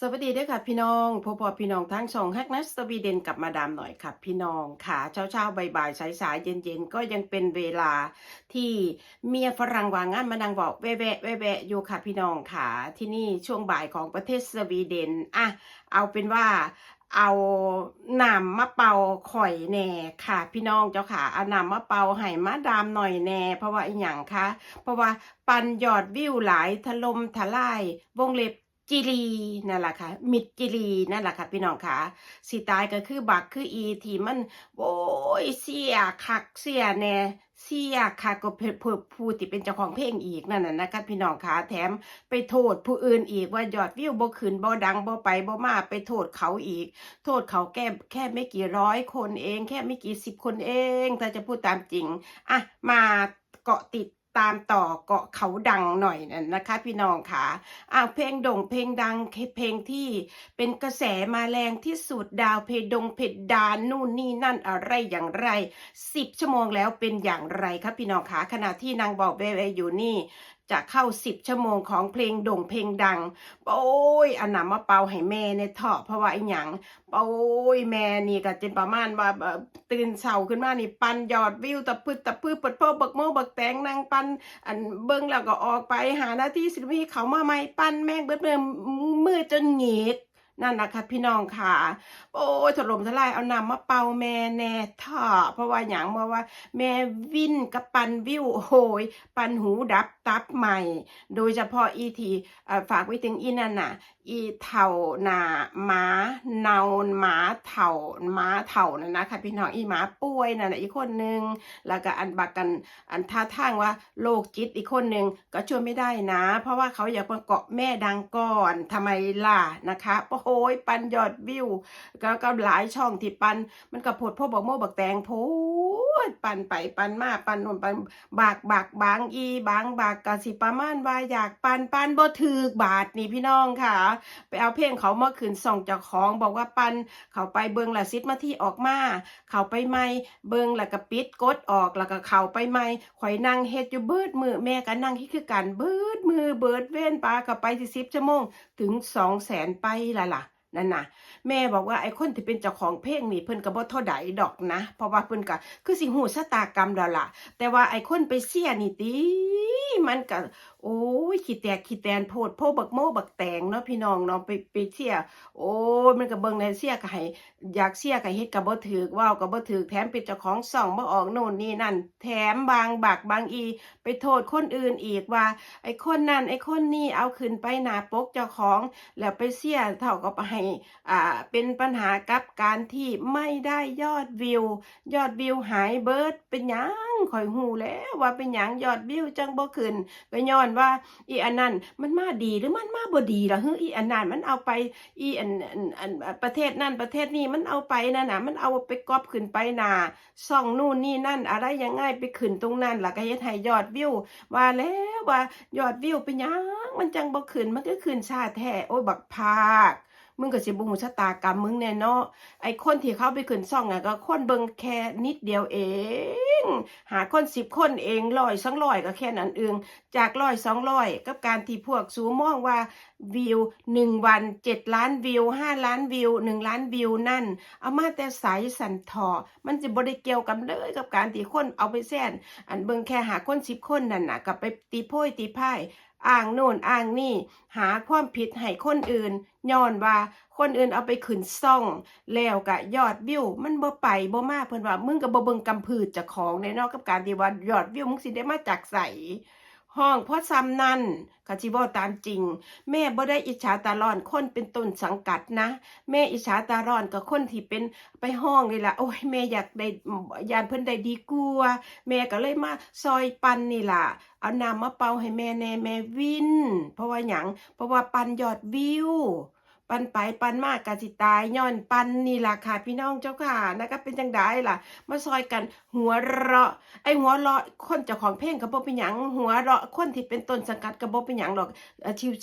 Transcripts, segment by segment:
สวัสดีด้วยค่ะพี่น้องพบกับพี่น้องทั้งสองฮักนัสสวีเดนกับมาดามหน่อยค่ะพี่น้องค่ะเช้าเช้าๆบ่ายๆสายๆเย็นๆก็ยังเป็นเวลาที่เมียฝรั่งวางงานมานังบอกแวะแวะแวะอยู่ค่ะพี่น้องค่ะที่นี่ช่วงบ่ายของประเทศสวีเดนอะเอาเป็นว่าเอาน้ำมะเป่าข่อยแน่ค่ะ พี่น้องเจ้าค่ะเอาน้ำมะเป่าให้มาดามหน่อยแน่ เพราะว่าอีหยังคะเพราะว่าปันยอดวิวหลายถล่มทลายวงเล็บ จิรีนั่นแหละค่ะ มิดจิรีนั่นแหละค่ะพี่น้องค่ะสิตายก็คือบักคืออีที่มัน โอ้ยเสียคักเสียแน่เสียคักก็เพิ่นเพิ่นผู้ที่เป็นเจ้าของเพลงอีกนั่นน่ะนะคะพี่น้องค่ะแถมไปโทษผู้อื่นอีกว่ายอดวิวบ่ขึ้นบ่ดังบ่ไปบ่มาไปโทษเขาอีก โทษเขาแค่แค่ไม่กี่ร้อยคนเอง แค่ไม่กี่สิบคนเอง ถ้าจะพูดตามจริง อะมาเกาะติด ตามต่อเกาะเขาดังหน่อยน่ะนะคะ พี่น้องค่ะอ่าวเพลงด่งเพลงดังเพลงที่เป็นกระแสมาแรงที่สุดดาวเพดงเพดดานนู่นนี่นั่นอะไรอย่างไรสิบชั่วโมงแล้วเป็นอย่างไรครับพี่น้องคะขณะที่นางบอกเบเบอยู่นี่ จะเข้าสิบชั่วโมงของเพลงด่งเพลงดังโอ้ยอันนำมาเป่าให้แม่ในเถาะเพราะว่าไอ้หยังโอ้ยแม่นี่ก็จะประมาณว่าตื่นเช้าขึ้นมานี่ปันยอดวิวตะพืดตะพืดเปิดโพบักโมบักแตงนางปันอันเบิ้งแล้วก็ออกไปหาหน้าที่ศิลปินเขามาไหม่ปั้นแม่งเบิดเมือมือจนหงิก นั่นนะคะพี่น้องค่ะ โอ้ยถล่มทลายเอานำมาเป่าแม่แน่ท่อเพราะว่าอย่างมาว่า แม่วินกับปันวิวโอ้โหย ปันหูดับตับใหม่ โดยเฉพาะอีทีฝากไว้ถึงอีนั่นน่ะ อีเถ่าหนาหมาเนาหมาเถ่าหมาเถ่านั่นนะคะพี่น้องอีหมาป่วยนั่นน่ะอีกคนนึงแล้วก็อันบักกันอันท่าทางว่าโรคจิตอีกคนหนึ่งก็ช่วยไม่ได้นะ เพราะว่าเขาอยากมาเกาะแม่ดังก่อนทำไมล่ะนะคะโอ้โหยปันยอดวิวก็ก็หลายช่องที่ปันมันก็โพดพ่อบอกโม่บักแตงโพดปันไปปันมาปันนนปันบากบากบางอีบางบากกะสิประมาณว่าอยากปันปันบ่ถือบาทนี่พี่น้องค่ะไปเอาเพลงเขามาขืนส่องจากของ บอกว่าปันเขาไปเบิงละซิดมาที่ออกมา เขาไปไม่เบิงแล้วก็ปิดกดออกแล้วก็เขาไปไม่ข่อยนั่งเฮ็ดอยู่เบิดมือแม่ก็นั่งเฮ็ดคือกันเบิดมือเบิดเว้นปลาก็ไปสิบชั่วโมงถึงสองแสนไปละล่ะนั่นนะแม่บอกว่าไอ้คนที่เป็นเจ้าของเพลงนี่เพิ่นก็บ่เท่าใดดอกนะ เพราะว่าเพิ่นก็คือสิหูชะตากรรมแล้วล่ะ แต่ว่าไอ้คนไปเสียนี่ติมันก็ โอ้ยขี้แตกขี้แตนโพดโพบักโมบักแตงเนาะพี่น้องเนาะไปไปเสียโอ้ยมันก็เบิ่งในเสียก็ให้อยากเสียก็เฮ็ดก็บ่ถูกว้าวก็บ่ถูกแถมเป็นเจ้าของช่องบ่ออกโน่นนี่นั่น แถมบางบักบางอี ไปโทษคนอื่นอีกว่า ไอ้คนนั้นไอ้คนนี้เอาขึ้นไปหนาปกเจ้าของแล้วไปเสียเท่ากับให้อ่าเป็นปัญหากับการที่ไม่ได้ยอดวิว ยอดวิวหายเบิดเป็นหยังข่อยหูแล้วว่าเป็นหยังยอดวิวจังบ่ขึ้นก็ย้อนว่า อีอันนั้นมันมาดีหรือมันมาบ่ดีล่ะเฮ้ออีอันนั้นมันเอาไป อีอันอันประเทศนั่นประเทศนี้มันเอาไปนั่นน่ะ มันเอาไปก๊อปขึ้นไปนาซ่องนู่นนี่นั่น อะไรยังไงไปขึ้นตรงนั้นล่ะก็เฮ็ดให้ยอดวิวว่าแล้วว่ายอดวิวเป็นยังมันจังบ่ขึ้นมันก็ขึ้นชาแท้โอ้ยบักพาก มึงก็สิบ่ฮู้ชะตากรรมมึงแน่เนาะไอ้คนที่เขาไปขึ้นซ่องอะก็คนเบิงแค่นิดเดียวเอง หาคน10คนเองร้อยสองร้อยก็แค่นั้นเองจากร้อยสองร้อยกับการที่พวกสูมองว่าวิวหนึ่งวันเจ็ดล้านวิวห้าล้านวิวหนึ่งล้านวิวนั่น เอามาแต่ใสสันทอมันจะบ่ได้เกี่ยวกันเลยกับการที่คนเอาไปแซนอันเบิงแค่หาคนสิบคนนั่นน่ะก็ไปตีโพยตีพ่าย อ้างโน่นอ้างนี่ หาความผิดให้คนอื่นย้อนว่าคนอื่นเอาไปขึ้นซ่อง แล้วกะยอดวิว มันบ่ไปบ่มาเพิ่นว่ามึงก็บ่เบิ่งกำพืชจะของในนอกกับการที่ว่ายอดวิวมึงสิได้มาจากใส ห้องเพราะซ้ำนั่นก็สิบอตามจริง แม่บ่ได้อิจฉาตาร้อนคนเป็นต้นสังกัดนะ แม่อิจฉาตาร้อนกับคนที่เป็นไปห้องเลยล่ะโอ้ยแม่อยากได้ยานเพิ่นได้ดีกลัว แม่ก็เลยมาซอยปันนี่ล่ะ เอานำมาเป่าให้แม่แน่แม่วิน เพราะว่าหยังเพราะว่าปันยอดวิว ปันไปปันมากกะสิตายย้อนปันนี่ล่ะค่ะพี่น้องเจ้าค่ะนะก็เป็นจังได้ล่ะ มาซอยกันหัวเราะ ไอหัวเราะคนเจ้าของเพลงก็บ่เป็นหยังหัวเราะคนที่เป็นต้นสังกัดก็บ่เป็นหยังดอก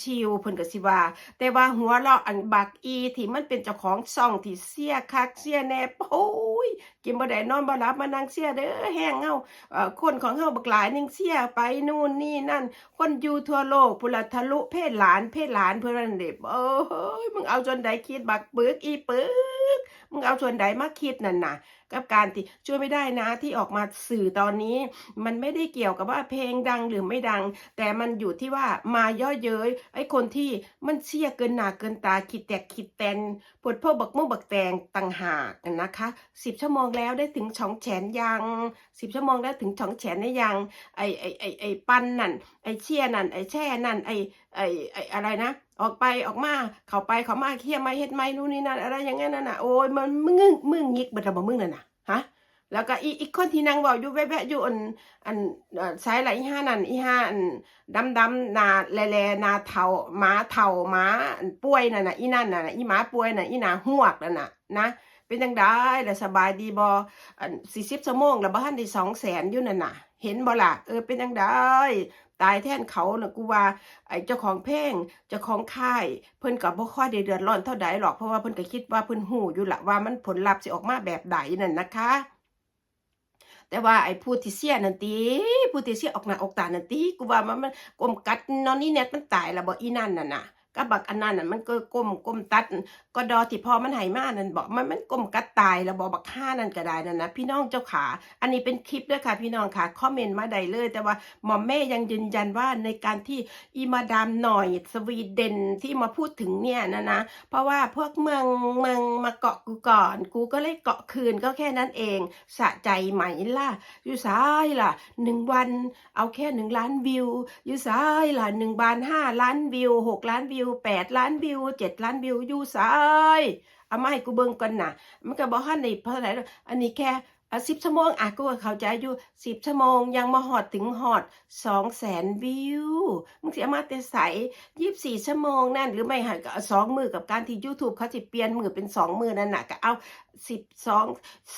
ชิวๆเพิ่นก็สิว่าแต่ว่าหัวเราะอันบักอีที่มันเป็นเจ้าของช่องที่เสียคักเสียแน่โอ้ยกินบ่ได้นอนบ่หลับมานั่งเสียเด้อแห้งเฮาเอ่อคนของเฮาบักหลายนึงเสียไปนู่นนี่นั่น คนอยู่ทั่วโลกพุละทะลุเพศหลานเพศหลานเพิ่นนั่นเด้โอ้ยมึงเอาจนใดคิดบักปึกอีปึกมึงเอาส่วนใดมาคิดนั่นนะกับการที่ช่วยไม่ได้นะที่ออกมาสื่อตอนนี้ มันไม่ได้เกี่ยวกับว่าเพลงดังหรือไม่ดัง แต่มันอยู่ที่ว่ามาย่อเย้ยไอ้คนที่มันเชี่ยเกินหนาเกินตาคิดแตกคิดแตนปวดพ่อบักมุ่งบักแตงต่างหากนะคะสิบชั่วโมงแล้วได้ถึงช่องแฉนยังสิบชั่วโมงแล้วถึงช่องแฉนได้ยังไอไอไอไอปันนั่นไอเชี่ยนั่นไอแช่นั่นไอไอไออะไรนะ ออกไปออกมา เข้าไปเข้ามาเคียไม่เฮ็ดไม่นู่นนี่นั่นอะไรอย่างงั้นน่ะนะโอ้ยมันมึงมึงยิกเบิดและบ่มึงนั่นน่ะฮะแล้วก็อีอีกคนที่นั่งเว้าอยู่แวะๆอยู่อันอันเอ่อสายไหลอีห้านั่นอีห้าอันดำๆหน้าแลๆหน้าเฒ่าหมาเฒ่าหมาป่วยนั่นน่ะอีนั่นน่ะอีหมาป่วยน่ะอีหนาหวกนั่นน่ะนะเป็นจังได๋ล่ะสบายดีบ่อัน40ชั่วโมงแล้วบ่ทันได้200,000อยู่นั่นน่ะ เห็นบ่ล่ะเออเป็นจังได๋ ตายแทนเขาน่ะกูว่าไอ้เจ้าของเพลงเจ้าของค่าย เพิ่นก็บ่ค่อยได้เดือดร้อนเท่าใดหรอกเพราะว่าเพิ่นก็คิดว่าเพิ่นหูอยู่ละว่ามันผลลัพธ์สิออกมาแบบใดนั่นนะคะ แต่ว่าไอ้ผู้ที่เสียนั่นตีผู้ที่เสียออกหน้าออกตานั่นตีกูว่ามันมันกลมกัดนอนนี่แนทมันตายละบ่อีนั่นน่ะนะ กับบักอันนั้นน่ะมันก็ก้มก้มตัดก็ดอที่พอมันให้มานั่นบอกมันมันก้มกัดตายแล้วบ่บักห้านั่นก็ได้นั่นนะพี่น้องเจ้าขา อันนี้เป็นคลิปด้วยค่ะ พี่น้องค่ะคอมเมนต์มาได้เลย แต่ว่าหมอมแม่ยังยืนยันว่าในการที่อีมาดามหน่อยสวีเดนที่มาพูดถึงเนี่ยนะนะเพราะว่าพวกเมืองเมืองมาเกาะกูก่อน กูก็เลยเกาะคืนก็แค่นั้นเองสะใจไหมล่ะอยู่ซ้ายล่ะหนึ่งวันเอาแค่หนึ่งล้านวิวอยู่ซ้ายล่ะหนึ่งบานห้าล้านวิวหกล้านวิวแปดล้านวิวเจ็ดล้านวิวอยู่ซ้ายเอามาให้กูเบิ่งก่อนน่ะมันก็บอกฮั่นในเพราะอะไรอันนี้แค่สิบชั่วโมงอะกูก็เข้าใจอยู่สิบชั่วโมงยังมาหอดถึงหอดสองแสนวิวมึงสิเอามาแต่ใสยี่สิบสี่ชั่วโมงนั่นหรือไม่หันก็สองมือกับการที่ YouTube เขาจะเปลี่ยนมือเป็นสองมือนั่นน่ะก็เอาสิบสอง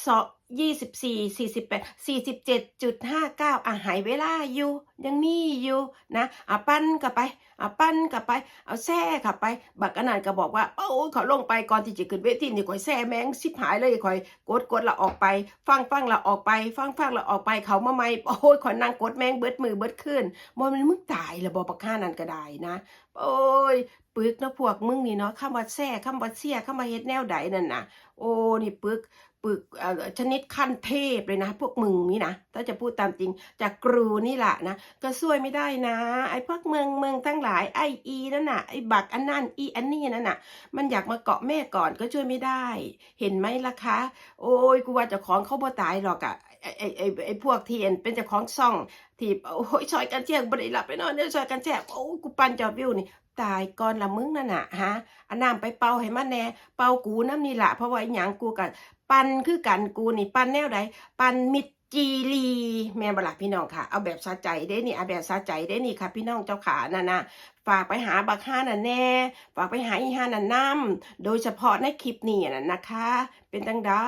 สอง ยี่สิบสี่สี่สิบแปดสี่สิบเจ็ดจุดห้าเก้าอะหายเวลาอยู่ ยังมีอยู่นะอะปั้นกลับไปอะปั้นกลับไป เอาแซ่ขับไป บักอันนั้นก็บอกว่าโอ้เขาลงไปก่อนที่จะขึ้นเวทีนี่ข่อยแซ่แมงสิบหายเลยข่อยกดกดละออกไป ฟังฟังละออกไป ฟังฟังละออกไปเขามาใหม่โอ้ยข่อยนั่งกดแมงเบิดมือเบิดขึ้นมันมึงตายล้วบ่บักห้านั่นก็ได้นะ โอ้ยปึกนะพวกมึงนี่เนาะคำว่าแซ่คำว่าเสียคำว่าเฮ็ดแนวใดนั่นน่ะ โอ้นี่ปึกปึกเอ่อชนิดขั้นเทพเลยนะ พวกมึงนี่นะถ้าจะพูดตามจริงจากกรูนี่แหละนะก็ช่วยไม่ได้นะ ไอ้พวกเมืองเมืองทั้งหลายไออีนั่นน่ะไอ้บักอันนั่นอีอันนี่นั่นน่ะ มันอยากมาเกาะแม่ก่อนก็ช่วยไม่ได้ เห็นไหมล่ะคะ โอ้ยกูว่าจ้าของเขาบ่ตายหรอกอะไอ้ไอ้ไอ้พวกเที่เห็นเป็นเจ้าของซ่องที่โอ้ยซอยกันแจ้งบ่ได้หลับไปนอนเด้อซอยกันแจ้งโอ้ยกูปันจอดวิวนี่ตายก่อนละมึงนั่นน่ะฮะอันน้ำไปเป่าให้มันแน่เป่ากูน้ำนี่ละเพราะว่าหย่างกูกันปันคือกันกูนี่ปันแนวใดปันมิดจีรีแม่บลักพี่น้องค่ะ เอาแบบสะใจได้นี่เอาแบบสะใจได้นี่ค่ะ พี่น้องเจ้าขาน่ะนะฝากไปหาบักห้าน่ะแน่ ฝากไปหาอีห้าน่ะน้ำโดยเฉพาะในคลิปนี้น่ะนะคะ เป็นจังได้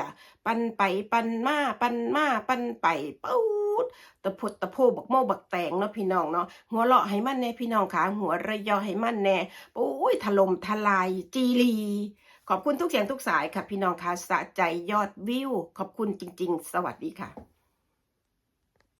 ล่ะ ปันไปปันมาปันมาปันไปปูดตะพดตะโพบักโมบักแตงเนาะพี่น้องเนาะหัวเราะให้มันแน่พี่น้องขาหัวระยอให้มันแน่โอ้ยถล่มทลายจีรี ขอบคุณทุกเสียงทุกสายค่ะ พี่น้องคะสะใจยอดวิว ขอบคุณจริง ๆ สวัสดีค่ะ